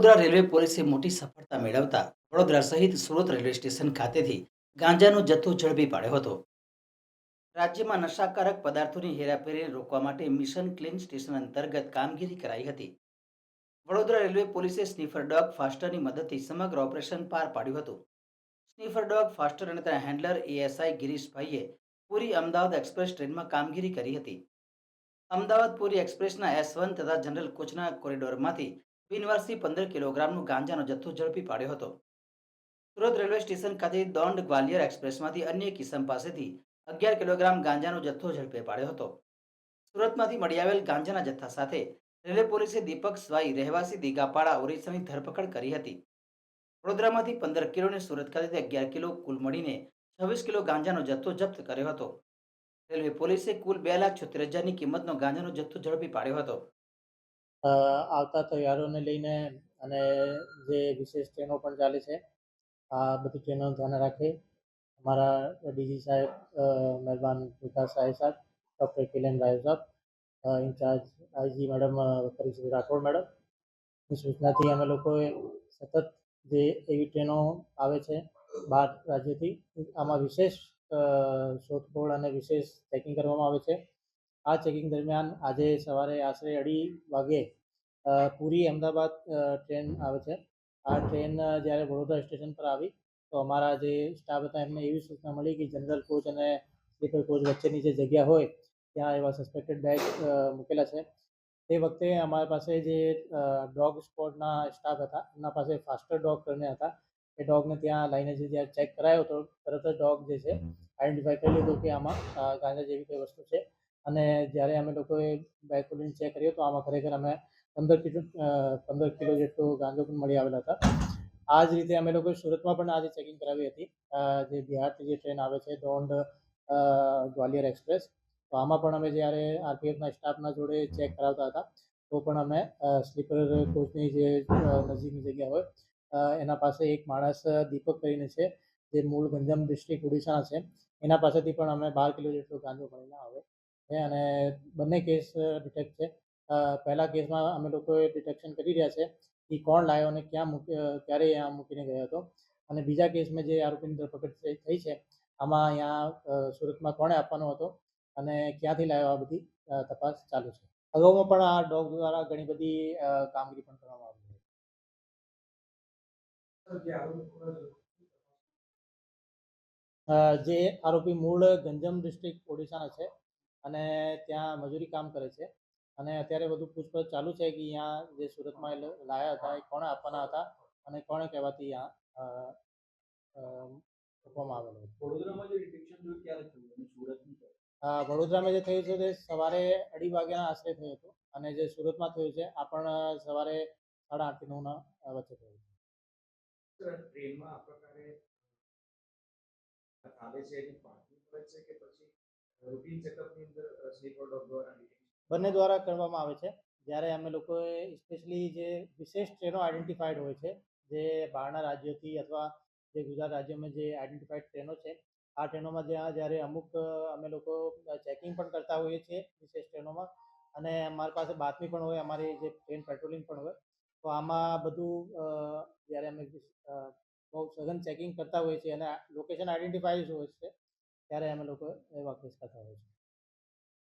Vadodara railway પોલીસે મોટી સફળતા મેળવતા વડોદરા સહિત સુરત રેલવે સ્ટેશન ખાતેથી ગાંજાનો જથ્થો ઝડપી પાડ્યો હતો. રાજ્યમાં નશાકારક પદાર્થોની હેરાફેરીને રોકવા માટે મિશન ક્લીન સ્ટેશન અંતર્ગત કામગીરી કરાઈ હતી. વડોદરા રેલવે પોલીસે સ્નીફર ડોગ ફાસ્ટરની મદદથી સમગ્ર ઓપરેશન પાર પાડ્યું હતું. સ્નીફર ડોગ ફાસ્ટર અને તેના હેન્ડલર એએસઆઈ ગિરીશભાઈએ પૂરી અમદાવાદ એક્સપ્રેસ ટ્રેનમાં કામગીરી કરી હતી. અમદાવાદ પુરી એક્સપ્રેસના એસ વન તથા જનરલ કોચના કોરિડોરમાંથી બિનવારસી પંદર કિલોગ્રામનું ગાંજાનો જથ્થો ઝડપી પાડ્યો હતો. સુરત રેલવે સ્ટેશન ખાતે દોંડ ગ્વાલિયર એક્સપ્રેસમાંથી અન્ય કિસમ પાસેથી અગિયાર કિલોગ્રામ ગાંજાનો જથ્થો ઝડપે પાડ્યો હતો. સુરતમાંથી મળી આવેલ ગાંજાના જથ્થા સાથે રેલવે પોલીસે દીપક સ્વાઈ રહેવાસી દીગાપાડા ઓરિસ્સાની ધરપકડ કરી હતી. વડોદરામાંથી પંદર કિલો અને સુરત ખાતેથી અગિયાર કિલો કુલ મળીને છવ્વીસ કિલો ગાંજાનો જથ્થો જપ્ત કર્યો હતો. રેલવે પોલીસે કુલ બે લાખ છોતેર હજારની કિંમતનો ગાંજાનો જથ્થો ઝડપી પાડ્યો હતો. આવતા તહેવારોને લઈને અને જે વિશેષ ટ્રેનો પણ ચાલે છે, આ બધી ટ્રેનોનું ધ્યાન રાખે. અમારા ડીજી સાહેબ મહેરબાન વિકાસ સાહેબ સાહેબ, ડૉક્ટર કિલેન રાય સાહેબ incharge IG madam Parikshit Rathod madam. સૂચનાથી અમે લોકોએ સતત જે એવી ટ્રેનો આવે છે બહાર રાજ્યથી, આમાં વિશેષ શોધખોળ અને વિશેષ ચેકિંગ કરવામાં આવે છે. આ ચેકિંગ દરમિયાન આજે સવારે આશરે અઢી વાગે પૂરી અમદાવાદ ટ્રેન આવે છે. આ ટ્રેન જ્યારે વડોદરા સ્ટેશન પર આવી તો અમારા જે સ્ટાફ હતા એમને એવી સૂચના મળી કે જનરલ કોચ અને સ્લીપર કોચ વચ્ચેની જે જગ્યા હોય ત્યાં એવા સસ્પેક્ટેડ બેગ મૂકેલા છે. તે વખતે અમારા પાસે જે ડોગ સ્પોટના સ્ટાફ હતા એમના પાસે ફાસ્ટર ડોગ કરીને હતા. એ ડોગને ત્યાં લઈને જે જ્યારે ચેક કરાયો તો તરત જ ડોગ જે છે આઈડેન્ટિફાઈ કરી લીધું કે આમાં ગાંજા જેવી કોઈ વસ્તુ છે. અને જ્યારે અમે લોકોએ બાયકોલિન ચેક કર્યો તો આમાં ખરેખર અમે પંદર કિલો પંદર કિલો જેટલો ગાંજો પણ મળી આવેલા હતા. આ જ રીતે અમે લોકોએ સુરતમાં પણ આજે ચેકિંગ કરાવી હતી. જે બિહારથી જે ટ્રેન આવે છે, દોંડ ગ્વાલિયર એક્સપ્રેસ તો આમાં પણ અમે જ્યારે આરપીએફના સ્ટાફના જોડે ચેક કરાવતા હતા, તો પણ અમે સ્લીપર કોચની જે નજીકની જગ્યા હોય એના પાસે એક માણસ દીપક કરીને છે, જે મૂળ ગંજામ ડિસ્ટ્રિક્ટ ઓડિશાના છે, એના પાસેથી પણ અમે બાર કિલો જેટલો ગાંજો મળીને આવે. છે અને બંને કેસ ડિટેક્ટ છે. પહેલા કેસમાં અમે લોકોએ ડિટેક્શન કરી રહ્યા છે કે કોણ લાવ્યો અને ક્યાં મૂકી ક્યારે અહીંયા મૂકીને ગયો હતો. અને બીજા કેસમાં જે આરોપીની ધરપકડ થઈ થઈ છે આમાં અહીંયા સુરતમાં કોણે આપવાનો હતો અને ક્યાંથી લાવ્યો આ બધી તપાસ ચાલુ છે. અગાઉમાં પણ આ ડોગ દ્વારા ઘણી બધી કામગીરી પણ કરવામાં આવી છે જે આરોપી મૂળ ગંજમ ડિસ્ટ્રિક્ટ ઓડિશાના છે. અને ત્યાં મજૂરી કામ કરે છે. અને અત્યારે બધું પૂછપરછ ચાલુ છે કે અહીંયા જે સુરતમાં લાયા હતા એ કોણે આપવાના હતા અને કોણે કહેવાથી અહીંયા આપવામાં આવેલો વડોદરામાં જે ડિટેક્શન થયું ક્યારે થયું અને સુરતનું ક્યારે? અ, વડોદરામાં જે થયું છે તે સવારે અઢી વાગ્યાના આશરે થયું હતું અને જે સુરતમાં થયું છે આ પણ સવારે સાડા આઠથી નવના વચ્ચે થયું છે. ટ્રેનમાં આ પ્રકારે આવે છે એની પાર્કિંગ કરે છે કે પછી રૂટીન ચેકઅપની અંદર ડોગ દ્વારા બંને દ્વારા કરવામાં આવે છે. જ્યારે અમે લોકોએ સ્પેશિયલી જે વિશેષ ટ્રેનો આઈડેન્ટિફાઈડ હોય છે, જે બહારના રાજ્યોથી અથવા જે ગુજરાત રાજ્યમાં જે આઈડેન્ટિફાઈડ ટ્રેનો છે, આ ટ્રેનોમાં જ્યાં જ્યારે અમુક અમે લોકો ચેકિંગ પણ કરતા હોઈએ છીએ વિશેષ ટ્રેનોમાં અને અમારી પાસે બાતમી પણ હોય, અમારી જે ટ્રેન પેટ્રોલિંગ પણ હોય, તો આમાં બધું જ્યારે અમે બહુ સઘન ચેકિંગ કરતા હોઈએ છીએ અને લોકેશન આઈડેન્ટિફાઈ હોય છે ત્યારે અમે લોકો એવા કેસ કરતા હોય છીએ.